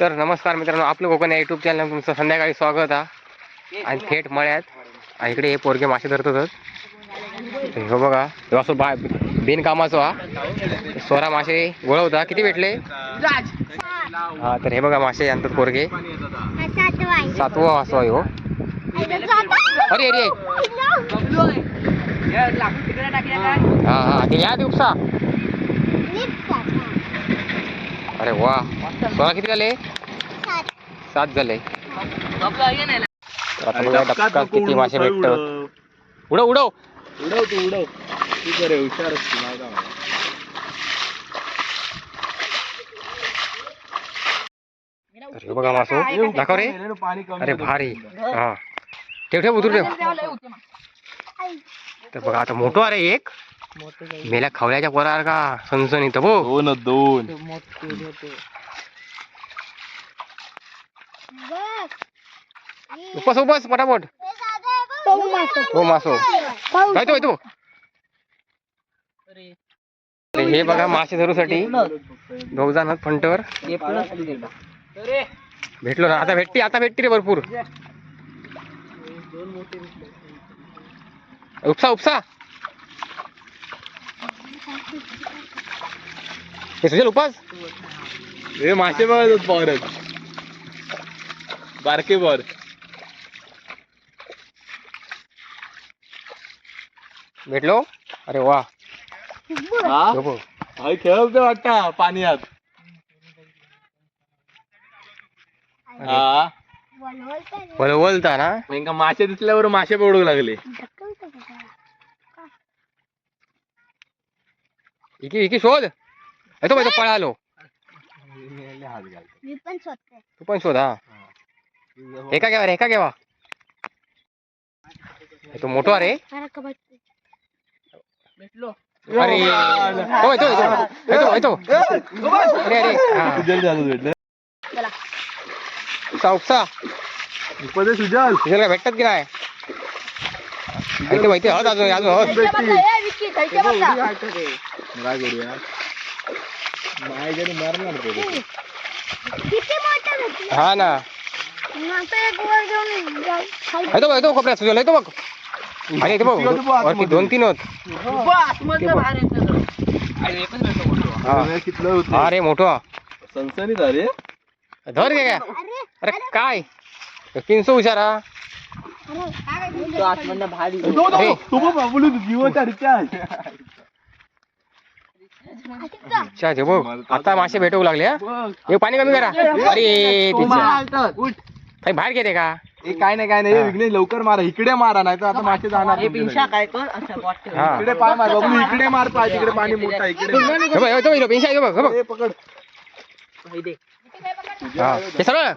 तर नमस्कार मित्रांनो आपलं कोकण या युट्यूब चॅनल तुमचं संध्याकाळी स्वागत आहे आणि थेट मळ्यात आणि इकडे हे पोरगे मासे धरतात. हे हो बघा असं बा बिनकामाचो हा. सोळा मासे गोळवता किती भेटले? हा तर हे बघा मासे आणतात पोरगे. सातवा वासो आहे हो. अरे अरे. हा हा. ते या दिवसा. अरे वा. सोळा किती झाले? सात. झाले. तर आता बघा डबका किती मासे भेटतात. उडव. उडव उडव. तू उडव. तू करे हुशार हे बघा मासो. दाखव रे. अरे. भारी. हा. ठेव ठेव उतरू ठेव तर बघा आता मोठं अरे एक. मेल्या खवल्याच्या पोरार का सनसनीत बो दोन दोन. उपस उपस पटापट. हो मासो. काय तो तो. हे बघा मासे धरूसाठी. दोघ जण फंटवर. भेटलो ना आता भेटती आता भेटती रे भरपूर. उपसा उपसा. हे सुजल उपास. हे मासे बघत बॉरच बारके बॉर भेटलो? अरे वा. हा? हे. अरे खेळत वाटता पाण्यात. हा. वळवळता ना? मग मासे दिसल्यावर मासे पडू लागले. इकी इकी शोध. बाई तो पळालो. मी पण स्वतः तू पण शोध हा. एका घ्यावा रे एका घ्यावा हे तो मोठा रे अरे. हो. हा. उपसा उपसा उपदे सुजल. तुझ्याला काय भेटतात की नाही? माहिती माहिती हळद अजून अजून हळद. काय करूया मरणार तो. हा ना. येतो बघ येतो कोपऱ्यात तुझ्याला येतो बघ आणि येतो बघ वरती दोन तीन होत हा. हे कितलं होतं हा रे मोठा सनसनीत अरे धर घे काय अरे अरे काय किंचो हुशारा अरे अरे अच्छा बघ आता मासे भेटू लागले हा हे पाणी कमी करा अरे काही बाहेर घेते का? हे काय नाही काय नाही. हे विघ्नेश लवकर मारा. इकडे मारा नाही तर आता मासे जाणार तुमच्याकडे. हा. इकडे पाय मार बाबुलू इकडे मार पाय तिकडे पाणी मोठा आहे, इकडे. मार. हे बघ, हे तो हे बघ हे बघ. हे पकड. हा हे. सरळ.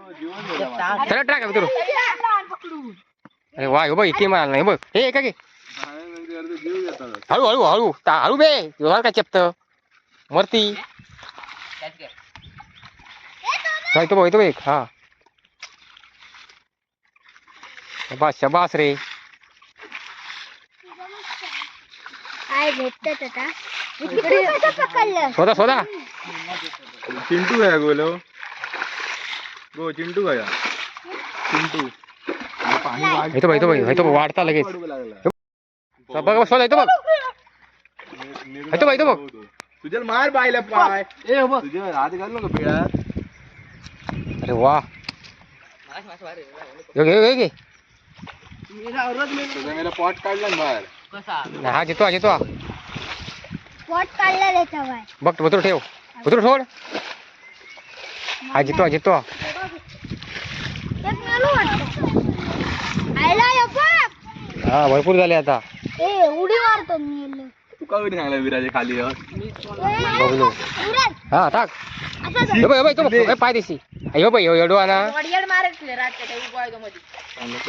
सरळ ट्रॅक आहे अरे वा हे बघ इथे मारला नाही बघ. हे एका घे हळू हळू हळू. ता- हळू बे. जोरात काय चेपत? मरती हा, इथं बघ इथं बघ हा. शबास शबास रे. काय भेटत आता. इकडे कसं पकडलं. शोधा शोधा चिंटू गया गोलो गो चिंटू गया चिंटू. इथं बघ इथं बघ इथं बघ वाढता लगेच. बघ. बघ शोधा इथं बघ. इथं बघ इथं बघ. तुझ्या मार बायला पाय. तुझ्या हात घाल नको पिळात अरे वा. यो घे घे घे. तुझ्या मेला पॉट काढला ना बाहेर. हा जितो हा जितो हा. पॉट काढला बघ ठेव. सोड. हा जितो हा जितो हा. एक मेलो वाटतं. आयला ये बघ हा भरपूर झाले आता. ए उडी मारतो मी याला. तू का कधी सांगला विराजे खाली. हा? टाक. असं हे बघ हे बघ इथं बघ. पाय बघ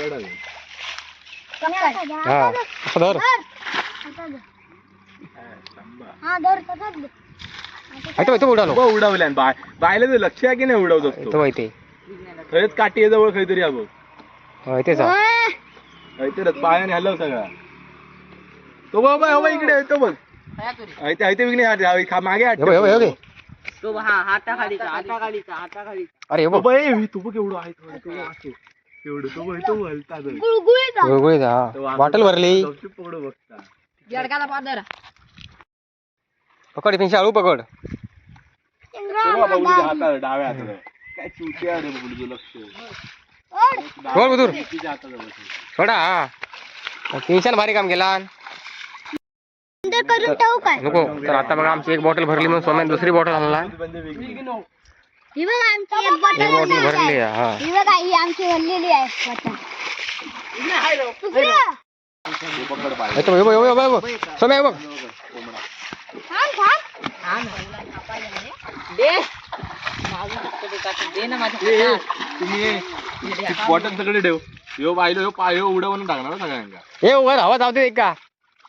धर. हा धर तसंच धर. इथं इथं उडालो बघ उडवल्या बाय बायला तर लक्ष आहे की नाही उडवत इथं असतो बघ इथे खरंच काठी आहे जवळ काहीतरी बघ इथेच. ओय. काहीतरी पायाने हलव सगळा तो बघ बघ, हो बघ इकडे तो बघ इथे इथे विघ्ने हात- हा, मागे हात ठेव. तो हा हाताखालीचा हाताखालीचा हाताखालीचा अरे हे बघ बाबा, ए, तू बघ केवढं आहे तो. तो. गुळगुळीत आहे. गुळगुळीत हा. बॉटल भरली पकडू बघता. जडकाला पादर पकड डाव्या हाताला. काय आहे रे लक्ष. बोल हाताला. सोडा हा भारी काम केला अंदर करून ठेवू काय नको तर आता बघा आमची एक बॉटल भरली म्हणून सोम्यान दुसरी बॉटल आणला वेगळी. ही बघ आमची एक बॉटल भरली आहे. हा. ही बघा ही आमची भरलेली आहे बॉटल दुसरं. हे. हे बघ, हे बघ, हे बघ, हे बघ. हे बघ. थांब थांब. हे- बॉटल सगळे ठेव. ह्यो पाहिलं ह्यो पाय ह्यो टाकणार ना सगळ्यांना. हे वर हवा जाऊ दे एक का.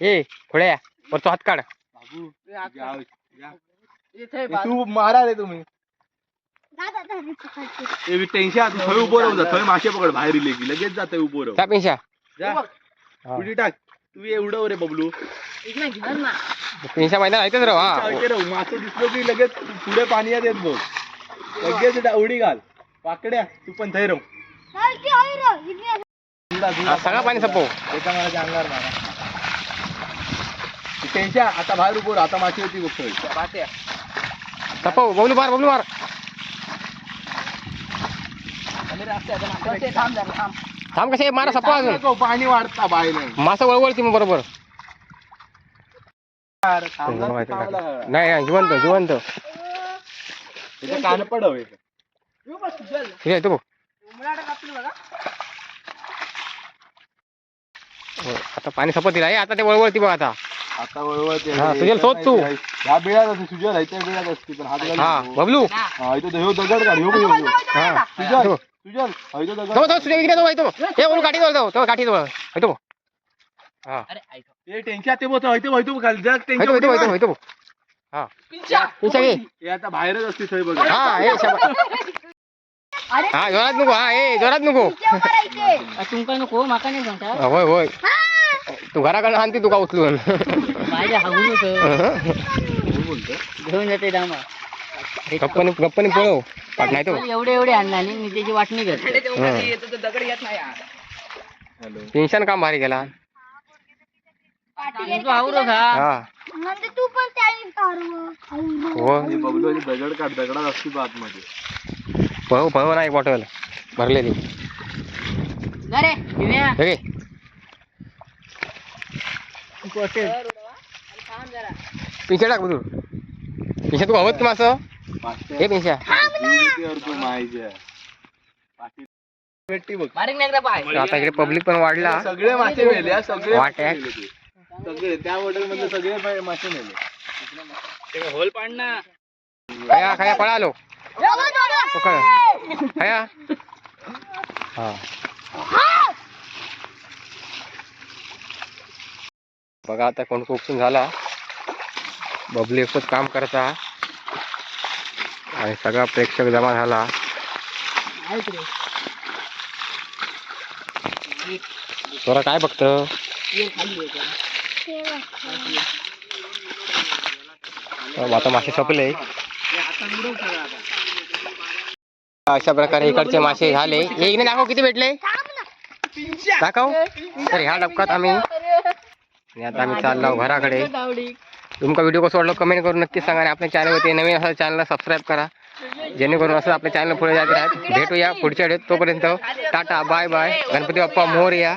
ए थोड्या वर तो हात काढ. बाबू ए, तू मारा रे तुम्ही. दादा दादा पकडते. ए टेन्शन थंय उभं राहून जा. थंय मासे पकड बाहेर इले की लगेच जाते उभं राहू त्या पिंशा. जा. हा. उडी टाक. तू ये उडव रे बबलू. पिंशा मैदान ऐकच राव हा. राहू मासे दिसलो की लगेच पुढे पाणी येत बघ. लगेच डा- उडी घाल. पाकड्या. तू पण थंय राहू. जुडा, जुडा. हा, सगळं पाणी संपव. एका मला टेन्शन आता बाहेर उभं राहू, आता माशी होती पात्या तपव बबलू मार बबलू मार. थांब कसे? मारा सपव अजून पाणी वाढता बाहेर. मासं वळवळती मग बरोबर. नाही जिवंत जिवंत. कान पडव हे येतो बघ. उमराडा कापलं बघा. आता पाणी सपत दिला आता ते वळवळती बघ आता. आता वळवळते हा, सुजल, शोध तू. ह्या बिळात असते सुजल ह्याच्या बिळात असते पण हात घालून हा नको. बबलू. हा इथं ह्यो दगड काढ ह्यो बघ, ह्यो बघ. हा सुजल तो सुजल हा इथं दगड तो तुझ्या इकडे तो येतो हे बोलू काठी जवळ तो काठी जवळ. हा. ए टेन्शन ते बोलतो होयतो होयतो खाली जग टेन्शन येतो येतो येतो हा. पिंशा घे. हे आता बाहेरच असते बघ. हा. अरे हा जोरात नको हा ए जोरात नको. तुमका नको माका नाही सांगता हा, होय होय. तू घराकडनं आणते तुका उचलून. माझ्या हागून होतं बोलतो घेऊन जाते दामा. गप्पानी गप्पानी पळव. पाठ नाही तो. एवढे एवढे आणला आणि मी त्याची वाटणी करतो. हॅलो. टेन्शन काम भारी गेला? तू हा. म्हणजे तू पण. आवरं. हो. बबलू दगड काढ दगडात असते आतमध्ये पळव पळव ना एक बॉटल भरलेली अरे हे. पिंशा टाक बुजू पिंशा तू हवत की मासं हे पिंशा तू नाही आता इकडे पब्लिक पण वाढला. सगळे मासे मेले सगळे वाट मासे आहे. मेले ते. सगळे त्या हॉटेल मध्ये सगळे मासे मेले. होल पाड ना खाया खाया पळालो. पकड हा बघा आता कोण कुकसून झाला. बबली एकच काम करता. आणि सगळा प्रेक्षक जमा झाला. ऐक रे थोडा काय बघत. आता मासे संपले. अशा प्रकारे इकडचे मासे झाले. इकडे दाखव किती भेटले. दाखव. तर ह्या डबकात आम्ही आणि आता आम्ही चाललो घराकडे. तुमका व्हिडिओ कसं वाटलं कमेंट करून नक्की सांगा. आणि आपल्या चॅनलवरती नवीन असं चॅनलला सबस्क्राईब करा. जेणेकरून असं आपल्या चॅनल पुढे जात राहत. भेटूया पुढच्या वेळेत तोपर्यंत. Tata bye bye Ganpati Bappa Morya